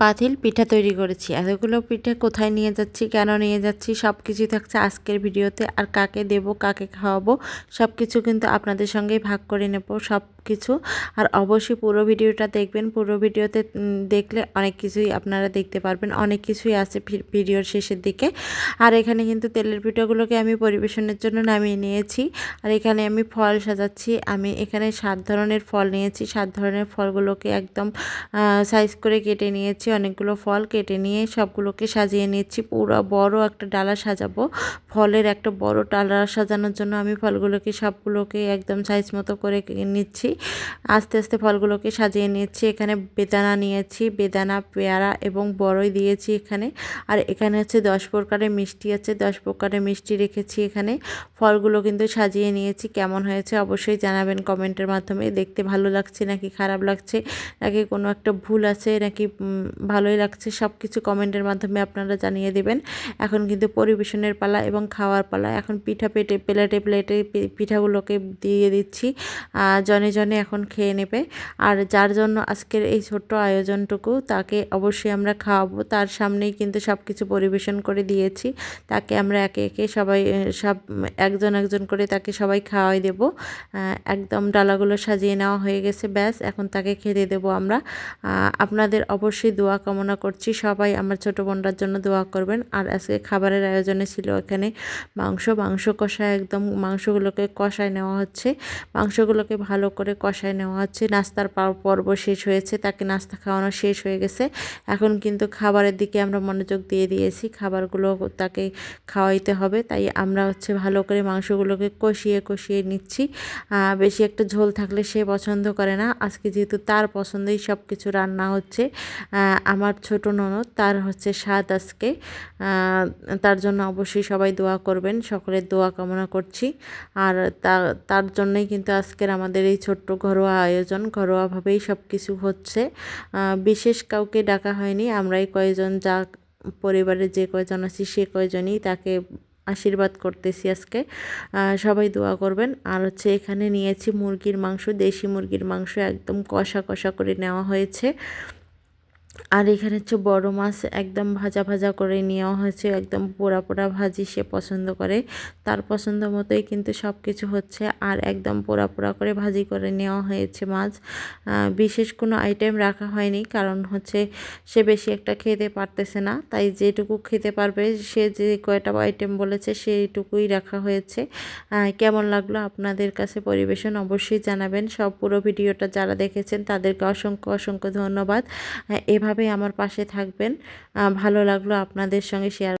পাতিল পিঠা তৈরি করেছি। এতগুলো পিঠে কোথায় নিয়ে যাচ্ছি, কেন নিয়ে যাচ্ছি সব কিছু থাকছে আজকের ভিডিওতে। আর কাকে দেব, কাকে খাওয়াবো সব কিছু কিন্তু আপনাদের সঙ্গেই ভাগ করে নেব। সব কিছু আর অবশ্যই পুরো ভিডিওটা দেখবেন। পুরো ভিডিওতে দেখলে অনেক কিছুই আপনারা দেখতে পারবেন। অনেক কিছুই আছে ভিডিওর শেষের দিকে। আর এখানে কিন্তু তেলের পিঠাগুলোকে আমি পরিবেশনের জন্য নামিয়ে নিয়েছি। আর এখানে আমি ফল সাজাচ্ছি। আমি এখানে সাত ধরনের ফল নিয়েছি। সাত ধরনের ফলগুলোকে একদম সাইজ করে কেটে নিয়েছি। অনেকগুলো ফল কেটে নিয়ে সবগুলোকে সাজিয়ে নিচ্ছি পুরো বড় একটা ডালা সাজাবো। ফলের একটা বড় ডালা সাজানোর জন্য আমি ফলগুলোকে সবগুলোকে একদম সাইজ মতো করে নিচ্ছি। আস্তে আস্তে ফলগুলোকে সাজিয়ে নিয়েছি। এখানে বেদানা নিয়েছি, বেদানা, পেয়ারা এবং বড়ই দিয়েছি এখানে। আর এখানে হচ্ছে দশ প্রকারের মিষ্টি আছে। দশ প্রকারের মিষ্টি রেখেছি এখানে। ফলগুলো কিন্তু সাজিয়ে নিয়েছি। কেমন হয়েছে অবশ্যই জানাবেন কমেন্টের মাধ্যমে। দেখতে ভালো লাগছে নাকি খারাপ লাগছে? নাকি কোনো একটা ভুল আছে? নাকি ভালোই লাগছে? সব কিছু কমেন্টের মাধ্যমে আপনারা জানিয়ে দেবেন। এখন কিন্তু পরিবেশনের পালা এবং খাওয়ার পালা। এখন পিঠা পেটে, প্লেটে প্লেটে পিঠাগুলোকে দিয়ে দিচ্ছি। জনে জনে এখন খেয়ে নেবে। আর যার জন্য আজকের এই ছোট্ট আয়োজনটুকু তাকে অবশ্যই আমরা খাওয়াবো। তার সামনেই কিন্তু সব কিছু পরিবেশন করে দিয়েছি। তাকে আমরা একে একে সবাই সব, একজন একজন করে তাকে সবাই খাওয়াই দেব। একদম ডালাগুলো সাজিয়ে নেওয়া হয়ে গেছে, ব্যাস। এখন তাকে খেতে দেবো আমরা। আপনাদের অবশ্যই দোয়া কামনা করছি। সবাই আমার ছোটো বোনটার জন্য দোয়া করবেন। আর আজকে খাবারের আয়োজনে ছিল এখানে মাংস। মাংস কষায় একদম মাংসগুলোকে কষায় নেওয়া হচ্ছে। মাংসগুলোকে ভালো করে কষায় নেওয়া হচ্ছে। নাস্তার পর্ব শেষ হয়েছে, তাকে নাস্তা খাওয়ানো শেষ হয়ে গেছে। এখন কিন্তু খাবারের দিকে আমরা মনোযোগ দিয়ে দিয়েছি, খাবারগুলো তাকে খাওয়াইতে হবে। তাই আমরা হচ্ছে ভালো করে মাংসগুলোকে কষিয়ে কষিয়ে নিচ্ছি। বেশি একটা ঝোল থাকলে সে পছন্দ করে না। আজকে যেহেতু তার পছন্দেই সব কিছু রান্না হচ্ছে আমার ছোট ননদ, তার হচ্ছে স্বাদ আজকে। তার জন্য অবশ্যই সবাই দোয়া করবেন। সকলের দোয়া কামনা করছি। আর তার জন্যই কিন্তু আজকের আমাদের এই ছোট্ট ঘরোয়া আয়োজন, ঘরোয়াভাবেই সব কিছু হচ্ছে বিশেষ কাউকে ডাকা হয়নি। আমরাই কয়জন, যা পরিবারে যে কয়জন আছি সে কয়জনই তাকে আশীর্বাদ করতেছি আজকে। সবাই দোয়া করবেন। আর হচ্ছে এখানে নিয়েছি মুরগির মাংস, দেশি মুরগির মাংস একদম কষা কষা করে নেওয়া হয়েছে। আর এখানে হচ্ছে বড় মাছ একদম ভাজা ভাজা করে নেওয়া হয়েছে, একদম পোড়া পোড়া ভাজি সে পছন্দ করে। তার পছন্দ মতোই কিন্তু সব কিছু হচ্ছে আর একদম পোড়া পোড়া করে ভাজি করে নেওয়া হয়েছে মাছ। বিশেষ কোনো আইটেম রাখা হয়নি কারণ হচ্ছে সে বেশি একটা খেতে পারতেছে না। তাই যেটুকু খেতে পারবে, সে যে কয়টা আইটেম বলেছে সেইটুকুই রাখা হয়েছে। কেমন লাগল আপনাদের কাছে পরিবেশন অবশ্যই জানাবেন। সব পুরো ভিডিওটা যারা দেখেছেন তাদেরকে অসংখ্য অসংখ্য ধন্যবাদ। এভাবে এভাবেই আমার পাশে থাকবেন। ভালো লাগল আপনাদের সঙ্গে শেয়ার